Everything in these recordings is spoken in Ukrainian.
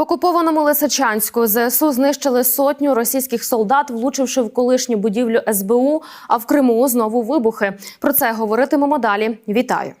В окупованому Лисичанську ЗСУ знищили сотню російських солдат, влучивши в колишню будівлю СБУ. А в Криму знову вибухи. Про це говоритимемо далі. Вітаю.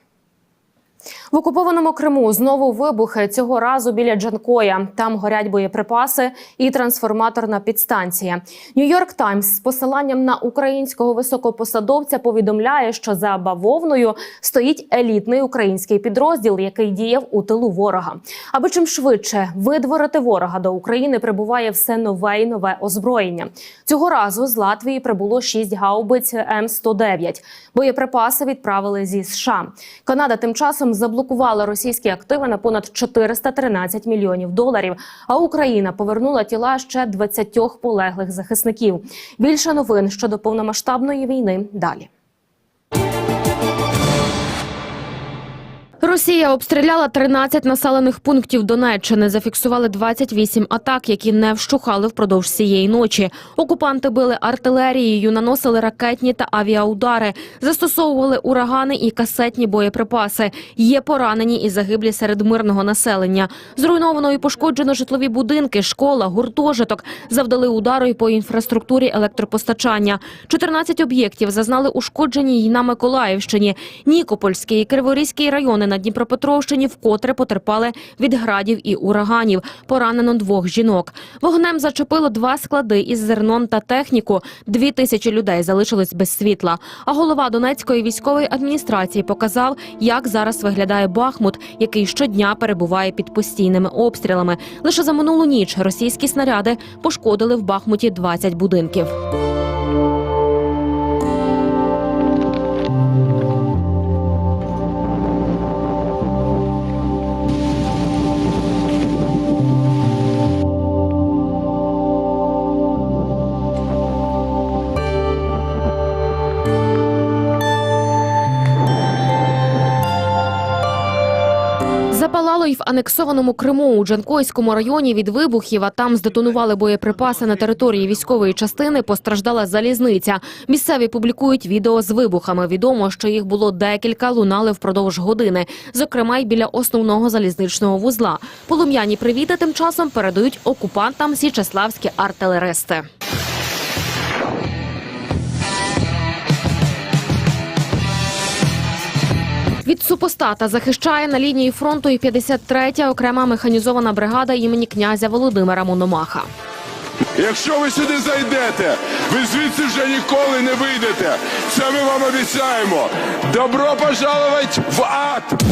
В окупованому Криму знову вибухи цього разу біля Джанкоя. Там горять боєприпаси і трансформаторна підстанція. Нью-Йорк Таймс з посиланням на українського високопосадовця повідомляє, що за бавовною стоїть елітний український підрозділ, який діяв у тилу ворога. Аби чим швидше видворити ворога до України, прибуває все нове і нове озброєння. Цього разу з Латвії прибуло шість гаубиць М 109 Боєприпаси відправили зі США. Канада тим часом заблокувала російські активи на понад 413 мільйонів доларів. А Україна повернула тіла ще 20 полеглих захисників. Більше новин щодо повномасштабної війни далі. Росія обстріляла 13 населених пунктів Донеччини. Зафіксували 28 атак, які не вщухали впродовж цієї ночі. Окупанти били артилерією, наносили ракетні та авіаудари, застосовували урагани і касетні боєприпаси. Є поранені і загиблі серед мирного населення. Зруйновано і пошкоджено житлові будинки, школа, гуртожиток. Завдали удару й по інфраструктурі електропостачання. 14 об'єктів зазнали ушкоджені й на Миколаївщині. Нікопольський і Криворізький райони на Дніпропетровщині вкотре потерпали від градів і ураганів. Поранено двох жінок. Вогнем зачепило два склади із зерном та техніку. Дві тисячі людей залишились без світла. А голова Донецької військової адміністрації показав, як зараз виглядає Бахмут, який щодня перебуває під постійними обстрілами. Лише за минулу ніч російські снаряди пошкодили в Бахмуті 20 будинків. Анексованому Криму у Джанкойському районі від вибухів, а там здетонували боєприпаси на території військової частини. Постраждала залізниця. Місцеві публікують відео з вибухами. Відомо, що їх було декілька, лунали впродовж години. Зокрема, й біля основного залізничного вузла. Полум'яні привіти тим часом передають окупантам січеславські артилеристи. Від супостата захищає на лінії фронту і 53-я окрема механізована бригада імені князя Володимира Мономаха. Якщо ви сюди зайдете, ви звідси вже ніколи не вийдете. Це ми вам обіцяємо. Добро пожаловать в ад!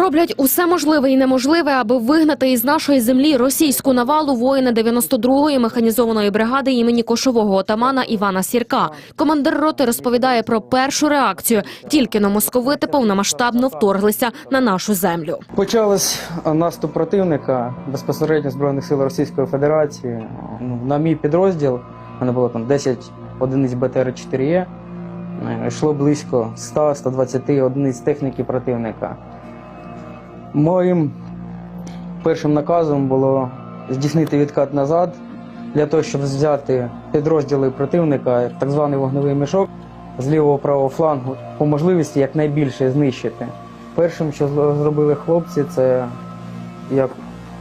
Роблять усе можливе і неможливе, аби вигнати із нашої землі російську навалу воїна 92-ї механізованої бригади імені кошового отамана Івана Сірка. Командир роти розповідає про першу реакцію. Тільки на московити повномасштабно вторглися на нашу землю. Почалось наступ противника безпосередньо збройних сил Російської Федерації. Ну, на мій підрозділ мене було там 10 одиниць БТР-4Е. Е, Йшло близько 100-120 одиниць техніки противника. Моїм першим наказом було здійснити відкат назад для того, щоб взяти підрозділи противника, так званий вогневий мішок з лівого правого флангу, по можливості якнайбільше знищити. Першим, що зробили хлопці, це як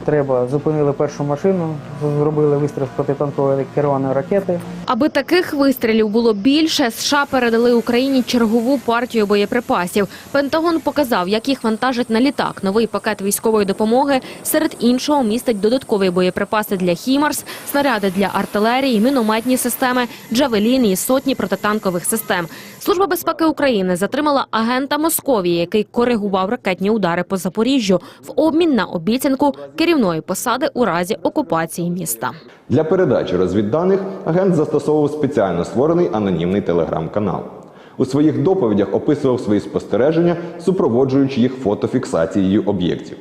треба, зупинили першу машину, зробили вистріл протитанкової керованої ракети. Аби таких вистрілів було більше, США передали Україні чергову партію боєприпасів. Пентагон показав, як їх вантажать на літак. Новий пакет військової допомоги серед іншого містить додаткові боєприпаси для Хімарс, снаряди для артилерії, мінометні системи, джавеліни і сотні протитанкових систем. Служба безпеки України затримала агента Московії, який коригував ракетні удари по Запоріжжю в обмін на обіцянку керівної посади у разі окупації міста. Для передачі розвідданих агент застосовував спеціально створений анонімний телеграм-канал. У своїх доповідях описував свої спостереження, супроводжуючи їх фотофіксацією об'єктів.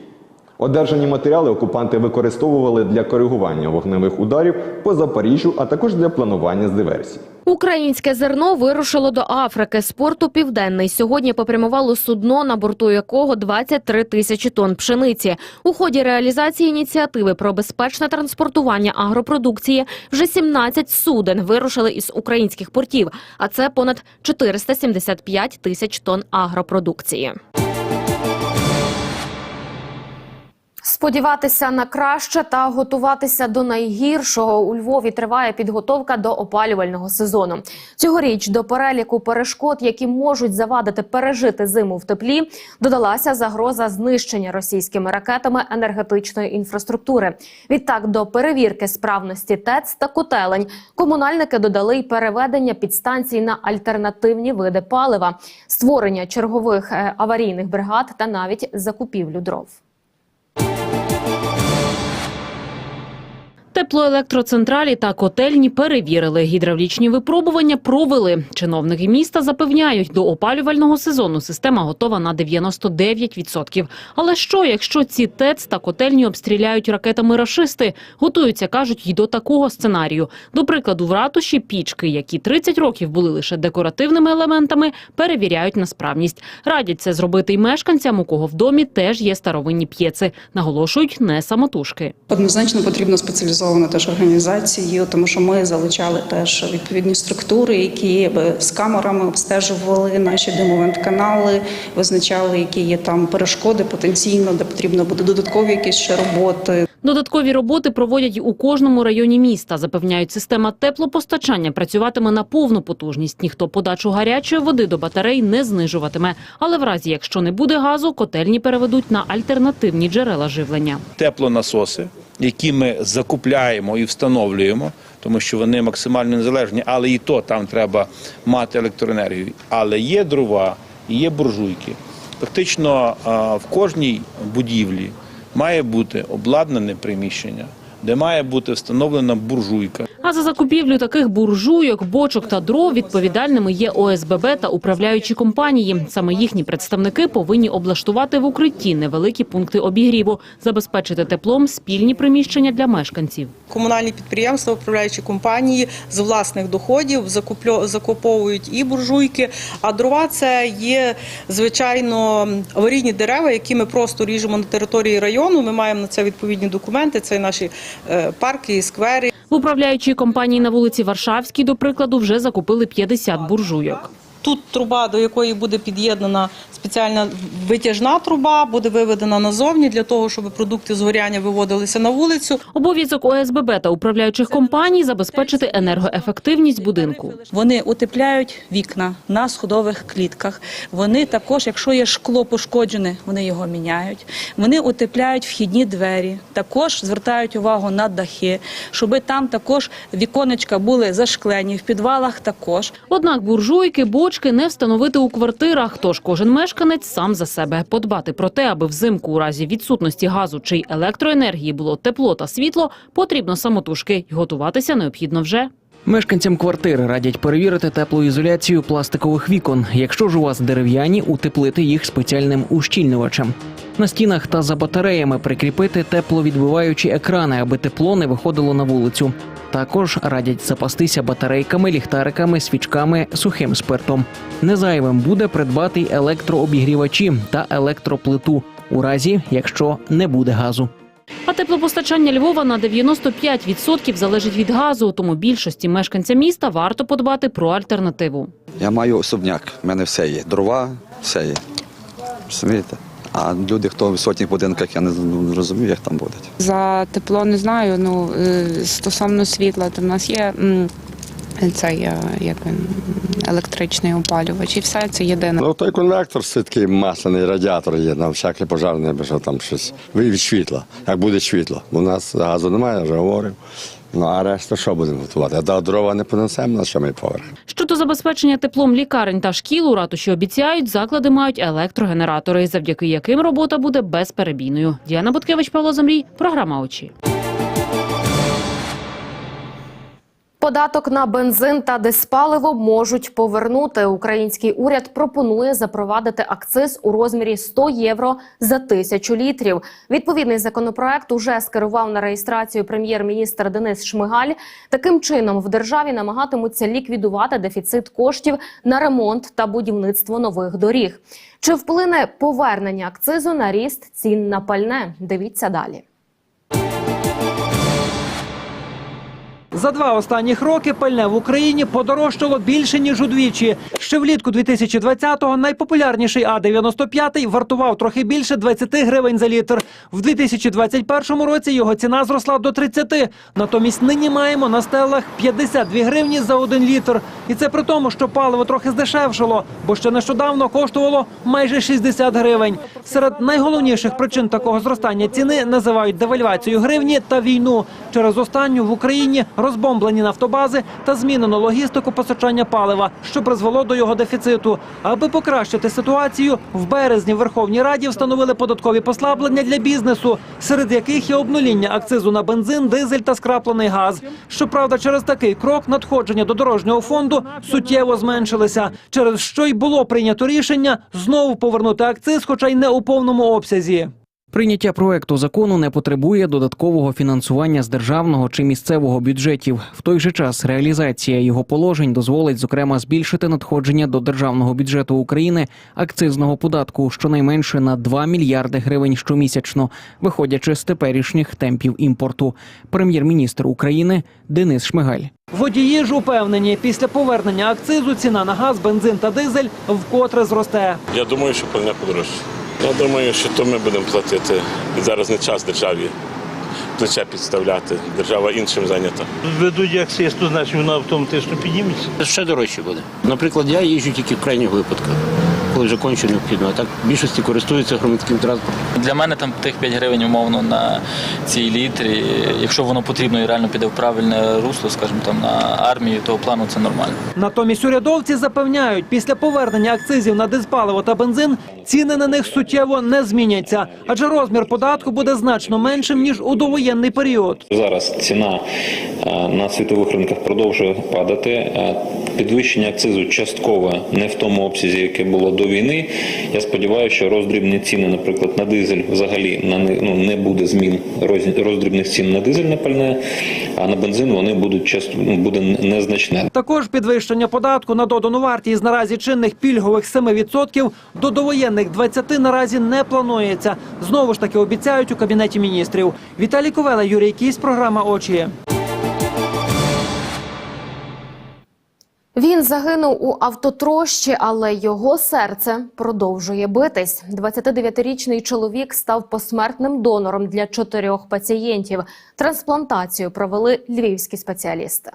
Одержані матеріали окупанти використовували для коригування вогневих ударів по Запоріжжю, а також для планування з диверсій. Українське зерно вирушило до Африки з порту Південний. Сьогодні попрямувало судно, на борту якого 23 тисячі тонн пшениці. У ході реалізації ініціативи про безпечне транспортування агропродукції вже 17 суден вирушили із українських портів, а це понад 475 тисяч тонн агропродукції. Сподіватися на краще та готуватися до найгіршого у Львові триває підготовка до опалювального сезону. Цьогоріч до переліку перешкод, які можуть завадити пережити зиму в теплі, додалася загроза знищення російськими ракетами енергетичної інфраструктури. Відтак до перевірки справності ТЕЦ та котелень комунальники додали й переведення підстанцій на альтернативні види палива, створення чергових е, аварійних бригад та навіть закупівлю дров. Теплоелектроцентралі та котельні перевірили. Гідравлічні випробування провели. Чиновники міста запевняють, до опалювального сезону система готова на 99%. Але що, якщо ці ТЕЦ та котельні обстріляють ракетами рашисти? Готуються, кажуть, й до такого сценарію. До прикладу, в ратуші пічки, які 30 років були лише декоративними елементами, перевіряють на справність. Радять це зробити й мешканцям, у кого в домі теж є старовинні п'єци. Наголошують не самотужки. Однозначно потрібно спеціалізована теж організація, тому що ми залучали теж відповідні структури, які з камерами обстежували наші димовент-канали, визначали, які є там перешкоди потенційно, де потрібно буде додаткові якісь ще роботи. Додаткові роботи проводять у кожному районі міста. Запевняють, система теплопостачання працюватиме на повну потужність. Ніхто подачу гарячої води до батарей не знижуватиме. Але в разі, якщо не буде газу, котельні переведуть на альтернативні джерела живлення. теплонасоси, які ми закупляємо і встановлюємо, тому що вони максимально незалежні, але і то там треба мати електроенергію. Але є дрова, є буржуйки. Фактично в кожній будівлі має бути обладнане приміщення, де має бути встановлена буржуйка. А за закупівлю таких буржуйок, бочок та дров відповідальними є ОСББ та управляючі компанії. Саме їхні представники повинні облаштувати в укритті невеликі пункти обігріву, забезпечити теплом спільні приміщення для мешканців. Комунальні підприємства, управляючі компанії з власних доходів закуплю- закуповують і буржуйки. А дрова це є звичайно аварійні дерева, які ми просто ріжемо на території району. Ми маємо на це відповідні документи. Це наші е, парки і сквери. В управляючій компанії на вулиці Варшавській, до прикладу, вже закупили 50 буржуйок. Тут труба, до якої буде під'єднана спеціальна витяжна труба, буде виведена назовні для того, щоб продукти згоряння виводилися на вулицю. Обов'язок ОСББ та управляючих компаній забезпечити енергоефективність будинку. Вони утепляють вікна на сходових клітках. Вони також, якщо є шкло пошкоджене, вони його міняють. Вони утепляють вхідні двері, також звертають увагу на дахи, щоб там також віконечка були зашклені, в підвалах також. Однак буржуйки, бочки не встановити у квартирах, тож кожен мешканець сам за себе. Подбати про те, аби взимку у разі відсутності газу чи електроенергії було тепло та світло, потрібно самотужки й готуватися необхідно вже. Мешканцям квартири радять перевірити теплоізоляцію пластикових вікон. Якщо ж у вас дерев'яні, утеплити їх спеціальним ущільнювачем. На стінах та за батареями прикріпити тепловідбиваючі екрани, аби тепло не виходило на вулицю. Також радять запастися батарейками, ліхтариками, свічками, сухим спиртом. Незайвим буде придбати електрообігрівачі та електроплиту у разі, якщо не буде газу. А теплопостачання Львова на 95% залежить від газу, тому більшості мешканцям міста варто подбати про альтернативу. Я маю особняк, в мене все є. Дрова, все є. Смієте? А люди, хто в висотніх будинках, я не, розумію, як там будуть. За тепло не знаю. Ну е, стосовно світла, там в нас є цей е, як він, електричний опалювач, і все це єдине. Ну, той конвектор це такий масляний радіатор є, на всяке пожарне, що там щось від світла, як буде світло. Бо у нас газу немає, я вже говорив. Ну а решта що будемо готувати? А до дрова не понесемо на сьомий поверх. Щодо забезпечення теплом лікарень та шкіл, у ратуші обіцяють, заклади мають електрогенератори, завдяки яким робота буде безперебійною. Діана Буткевич, Павло Замрій, програма очі. Податок на бензин та диспаливо можуть повернути. Український уряд пропонує запровадити акциз у розмірі 100 євро за тисячу літрів. Відповідний законопроект уже скерував на реєстрацію прем'єр-міністр Денис Шмигаль. Таким чином в державі намагатимуться ліквідувати дефіцит коштів на ремонт та будівництво нових доріг. Чи вплине повернення акцизу на ріст цін на пальне? Дивіться далі. За два останніх роки пальне в Україні подорожчало більше ніж удвічі. Ще влітку 2020-го найпопулярніший А-95 вартував трохи більше 20 гривень за літр. В 2021 році його ціна зросла до 30. Натомість нині маємо на стелах 52 гривні за один літр. І це при тому, що паливо трохи здешевшало, бо ще нещодавно коштувало майже 60 гривень. Серед найголовніших причин такого зростання ціни називають девальвацію гривні та війну. Через останню в Україні розбомблені нафтобази та змінено логістику постачання палива, що призвело до його дефіциту. Аби покращити ситуацію, в березні Верховній Раді встановили податкові послаблення для бізнесу, серед яких є обнуління акцизу на бензин, дизель та скраплений газ. Щоправда, через такий крок надходження до дорожнього фонду суттєво зменшилися, через що й було прийнято рішення знову повернути акциз, хоча й не у повному обсязі. Прийняття проекту закону не потребує додаткового фінансування з державного чи місцевого бюджетів. В той же час реалізація його положень дозволить, зокрема, збільшити надходження до державного бюджету України акцизного податку щонайменше на 2 мільярди гривень щомісячно, виходячи з теперішніх темпів імпорту. Прем'єр-міністр України Денис Шмигаль. Водії ж упевнені, після повернення акцизу ціна на газ, бензин та дизель вкотре зросте. Я думаю, що пальне подорожче. Я думаю, що то ми будемо платити. І зараз не час державі плече підставляти. Держава іншим зайнята. Ведуть як то значить вона автоматично підніметься. Ще дорожче буде. Наприклад, я їжджу тільки в крайніх випадках, коли вже конче необхідно. А так в більшості користуються громадським транспортом. Для мене там тих 5 гривень умовно на цій літрі. Якщо воно потрібно і реально піде в правильне русло, скажімо там на армію, того плану це нормально. Натомість урядовці запевняють, після повернення акцизів на дизпаливо та бензин ціни на них суттєво не зміняться, адже розмір податку буде значно меншим ніж у довоєнний період. Зараз ціна е, на світових ринках продовжує падати. Е, Підвищення акцизу частково не в тому обсязі, яке було до війни. Я сподіваюся, що роздрібні ціни, наприклад, на дизель взагалі на ну, не буде змін роз- роздрібних цін на дизельне пальне, а на бензин вони будуть часто ну, буде незначне. Також підвищення податку на додану вартість наразі чинних пільгових 7% до довоєнних 20% наразі не планується. Знову ж таки обіцяють у кабінеті міністрів. Віталій Ковела, Юрій Кісь, програма Очі. Він загинув у автотрощі, але його серце продовжує битись. 29-річний чоловік став посмертним донором для чотирьох пацієнтів. Трансплантацію провели львівські спеціалісти.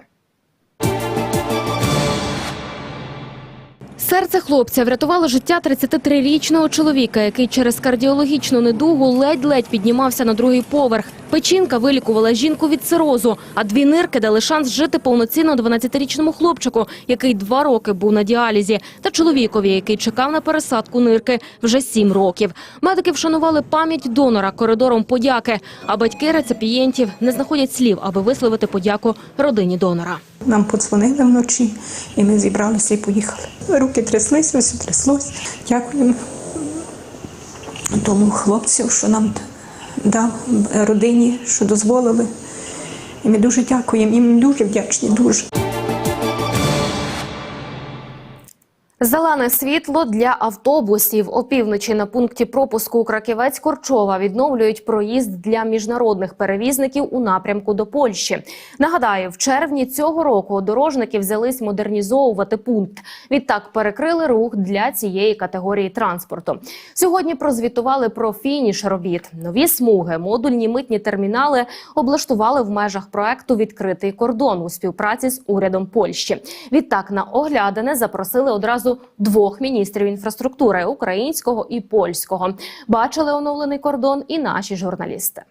Серце хлопця врятувало життя 33-річного чоловіка, який через кардіологічну недугу ледь-ледь піднімався на другий поверх. Печінка вилікувала жінку від цирозу, а дві нирки дали шанс жити повноцінно 12-річному хлопчику, який два роки був на діалізі, та чоловікові, який чекав на пересадку нирки вже сім років. Медики вшанували пам'ять донора коридором подяки, а батьки реципієнтів не знаходять слів, аби висловити подяку родині донора. Нам подзвонили вночі, і ми зібралися і поїхали. Руки тряслися, все тряслось. Дякуємо тому хлопцю, що нам дав родині, що дозволили. І ми дуже дякуємо. Їм дуже вдячні, дуже. Зелене світло для автобусів. Опівночі на пункті пропуску Краківець-Корчова відновлюють проїзд для міжнародних перевізників у напрямку до Польщі. Нагадаю, в червні цього року дорожники взялись модернізовувати пункт. Відтак перекрили рух для цієї категорії транспорту. Сьогодні прозвітували про фініш робіт. Нові смуги, модульні митні термінали облаштували в межах проекту Відкритий кордон у співпраці з урядом Польщі. Відтак на оглядане запросили одразу двох міністрів інфраструктури українського і польського. Бачили оновлений кордон і наші журналісти.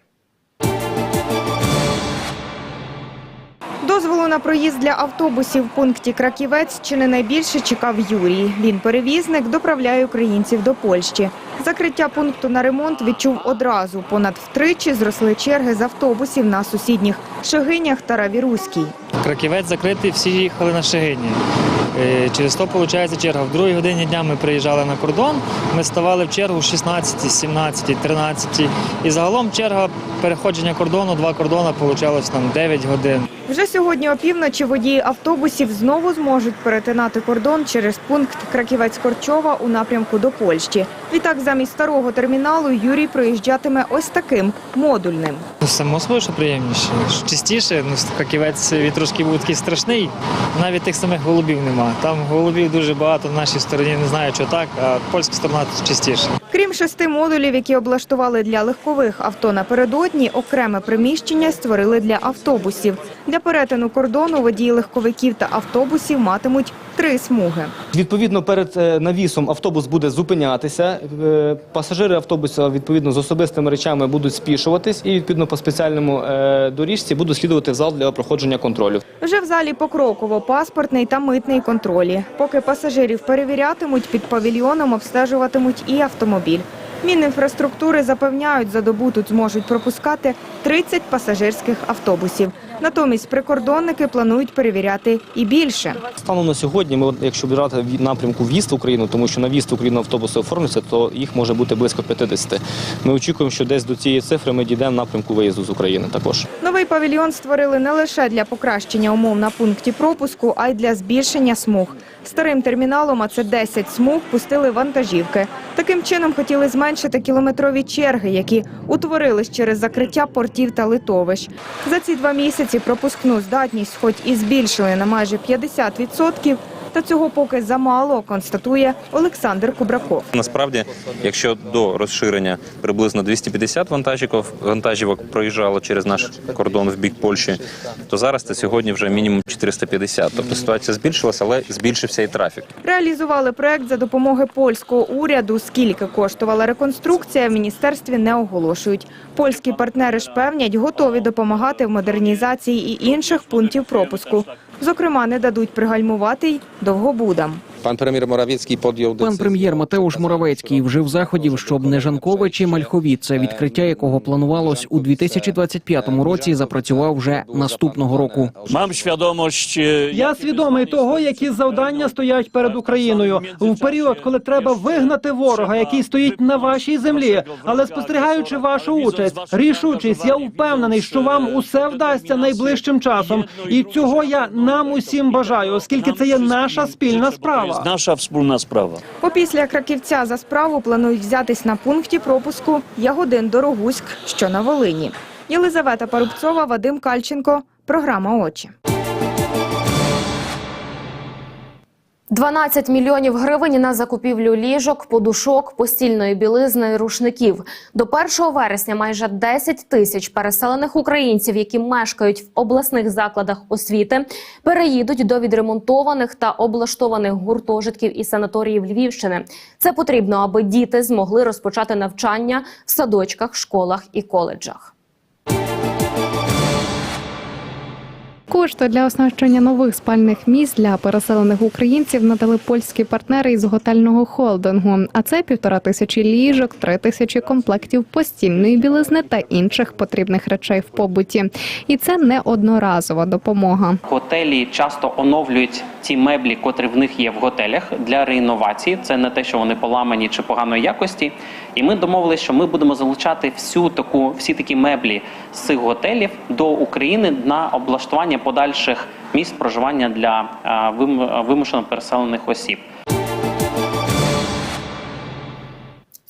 Дозволу на проїзд для автобусів в пункті Краківець чи не найбільше чекав Юрій. Він перевізник, доправляє українців до Польщі. Закриття пункту на ремонт відчув одразу. Понад втричі зросли черги з автобусів на сусідніх Шегинях та Равіруській. Краківець закритий, всі їхали на Шегині. Е, Через то виходить черга. В другій годині дня ми приїжджали на кордон. Ми ставали в чергу в 16, 17, 13. І загалом черга переходження кордону, два кордони, вийшло там 9 годин. Вже сьогодні опівночі водії автобусів знову зможуть перетинати кордон через пункт Краківець-Корчова у напрямку до Польщі. Відтак замість старого терміналу Юрій проїжджатиме ось таким модульним. Ну, Само собою, що приємніше. Частіше, ну, Краківець він трошки був такий страшний. Навіть тих самих голубів нема. Там голубів дуже багато на нашій стороні, не знаю, що так, а польська сторона частіше. Крім шести модулів, які облаштували для легкових авто напередодні, окреме приміщення створили для автобусів. Для перетину кордону водії легковиків та автобусів матимуть три смуги. Відповідно, перед е, навісом автобус буде зупинятися. е, Пасажири автобуса відповідно з особистими речами будуть спішуватись, і відповідно по спеціальному е, доріжці будуть слідувати в зал для проходження контролю. Вже в залі покроково паспортний та митний контролі. Поки пасажирів перевірятимуть, під павільйоном обстежуватимуть і автомобіль. Мінінфраструктури запевняють, за добу тут зможуть пропускати 30 пасажирських автобусів. Натомість прикордонники планують перевіряти і більше. Станом на сьогодні, ми, якщо брати напрямку в'їзд в Україну, тому що на в'їзд в Україну автобуси оформляться, то їх може бути близько 50. Ми очікуємо, що десь до цієї цифри ми дійдемо напрямку виїзду з України також. Новий павільйон створили не лише для покращення умов на пункті пропуску, а й для збільшення смуг. Старим терміналом, а це 10 смуг, пустили вантажівки. Таким чином хотіли зменшити кілометрові черги, які утворились через закриття портів та литовищ. За ці два місяці пропускну здатність, хоч і збільшили на майже 50%, та цього поки замало, констатує Олександр Кубраков. Насправді, якщо до розширення приблизно 250 вантажівок, вантажівок проїжджало через наш кордон в бік Польщі, то зараз це сьогодні вже мінімум 450. Тобто ситуація збільшилася, але збільшився і трафік. Реалізували проект за допомоги польського уряду. Скільки коштувала реконструкція, в міністерстві не оголошують. Польські партнери ж певнять, готові допомагати в модернізації і інших пунктів пропуску. Зокрема, не дадуть пригальмувати й довгобудам. Пан прем'єр Моравецький подіяв Пан прем'єр Матеуш Моравецький вжив заходів, щоб не Жанкове чи Мальховіце, відкриття якого планувалось у 2025 році, запрацював вже наступного року. Мам свідомість. Я свідомий того, які завдання стоять перед Україною в період, коли треба вигнати ворога, який стоїть на вашій землі. Але спостерігаючи вашу участь, рішучість, я впевнений, що вам усе вдасться найближчим часом. І цього я нам усім бажаю, оскільки це є наша спільна справа. Наша спільна справа. Опісля Краківця за справу планують взятись на пункті пропуску Ягодин Дорогуськ, що на Волині. Єлизавета Парубцова, Вадим Кальченко. Програма Очі. 12 мільйонів гривень на закупівлю ліжок, подушок, постільної білизни, рушників. До 1 вересня майже 10 тисяч переселених українців, які мешкають в обласних закладах освіти, переїдуть до відремонтованих та облаштованих гуртожитків і санаторіїв Львівщини. Це потрібно, аби діти змогли розпочати навчання в садочках, школах і коледжах. Кошти для оснащення нових спальних місць для переселених українців надали польські партнери із готельного холдингу. А це півтора тисячі ліжок, три тисячі комплектів постільної білизни та інших потрібних речей в побуті. І це не одноразова допомога. Готелі часто оновлюють ці меблі, котрі в них є в готелях для реінновації. Це не те, що вони поламані чи поганої якості. І ми домовилися, що ми будемо залучати всю таку, всі такі меблі з цих готелів до України на облаштування подальших місць проживання для е, вимушено переселених осіб.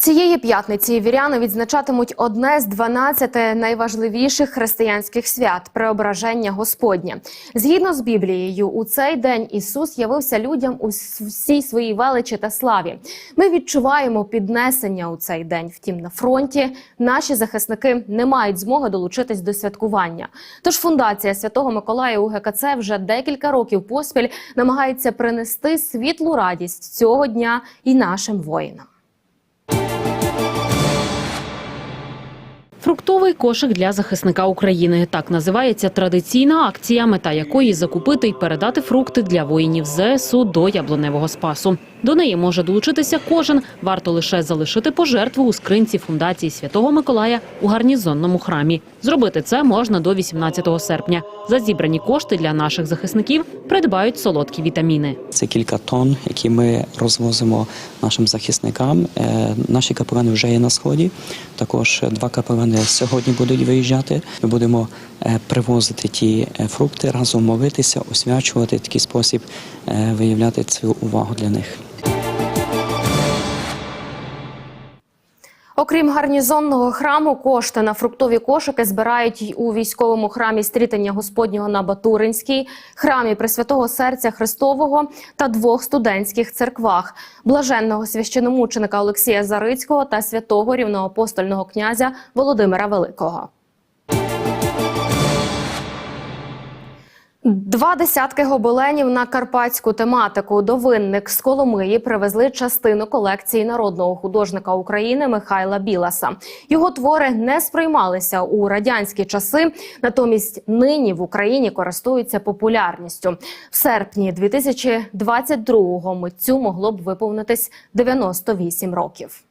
Цієї п'ятниці віряни відзначатимуть одне з 12 найважливіших християнських свят преображення Господня. Згідно з Біблією, у цей день Ісус явився людям у всій своїй величі та славі. Ми відчуваємо піднесення у цей день. Втім, на фронті наші захисники не мають змоги долучитись до святкування. Тож фундація Святого Миколая УГКЦ вже декілька років поспіль намагається принести світлу радість цього дня і нашим воїнам. Фруктовий кошик для захисника України. Так називається традиційна акція, мета якої закупити й передати фрукти для воїнів ЗСУ до яблуневого спасу. До неї може долучитися кожен. Варто лише залишити пожертву у скринці фундації Святого Миколая у гарнізонному храмі. Зробити це можна до 18 серпня. За зібрані кошти для наших захисників придбають солодкі вітаміни. Це кілька тонн, які ми розвозимо нашим захисникам. Е, Наші капелани вже є на сході. Також два капелани сьогодні будуть виїжджати. Ми будемо е, привозити ті е, фрукти, разом молитися, освячувати такий спосіб, виявляти цю увагу для них. Окрім гарнізонного храму, кошти на фруктові кошики збирають у військовому храмі стрітання Господнього на Батуринській, храмі Пресвятого Серця Христового та двох студентських церквах блаженного священомученика Олексія Зарицького та святого рівноапостольного князя Володимира Великого. Два десятки гобеленів на карпатську тематику до винник з Коломиї привезли частину колекції народного художника України Михайла Біласа. Його твори не сприймалися у радянські часи, натомість нині в Україні користуються популярністю. В серпні 2022-го митцю могло б виповнитись 98 років.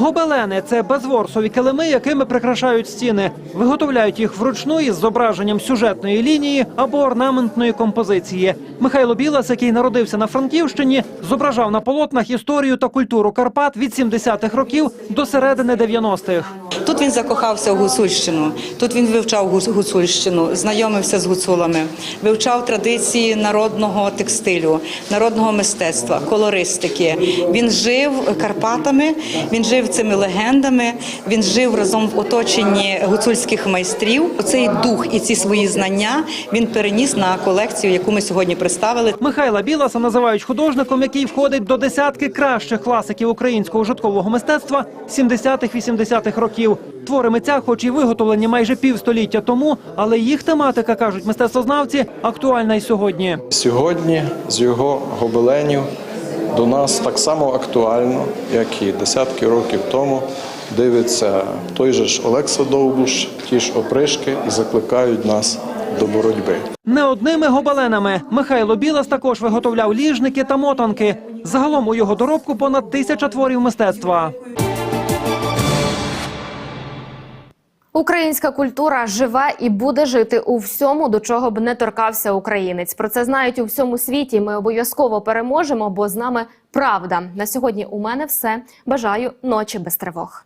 Гобелени це безворсові килими, якими прикрашають стіни. Виготовляють їх вручну із зображенням сюжетної лінії або орнаментної композиції. Михайло Білас, який народився на Франківщині, зображав на полотнах історію та культуру Карпат від 70-х років до середини 90-х. Він закохався в гуцульщину. Тут він вивчав гуцульщину, знайомився з гуцулами, вивчав традиції народного текстилю, народного мистецтва, колористики. Він жив Карпатами, він жив цими легендами. Він жив разом в оточенні гуцульських майстрів. Оцей дух і ці свої знання він переніс на колекцію, яку ми сьогодні представили. Михайла Біласа називають художником, який входить до десятки кращих класиків українського житкового мистецтва 70-х-80-х років. Твори митця, хоч і виготовлені майже півстоліття тому, але їх тематика, кажуть мистецтвознавці, актуальна й сьогодні. Сьогодні з його гобеленів до нас так само актуально, як і десятки років тому. Дивиться той же ж Олекса Довбуш, ті ж опришки і закликають нас до боротьби. Не одними гобеленами Михайло Білас також виготовляв ліжники та мотанки. Загалом у його доробку понад тисяча творів мистецтва. Українська культура живе і буде жити у всьому, до чого б не торкався українець. Про це знають у всьому світі. Ми обов'язково переможемо, бо з нами правда. На сьогодні у мене все. Бажаю ночі без тривог.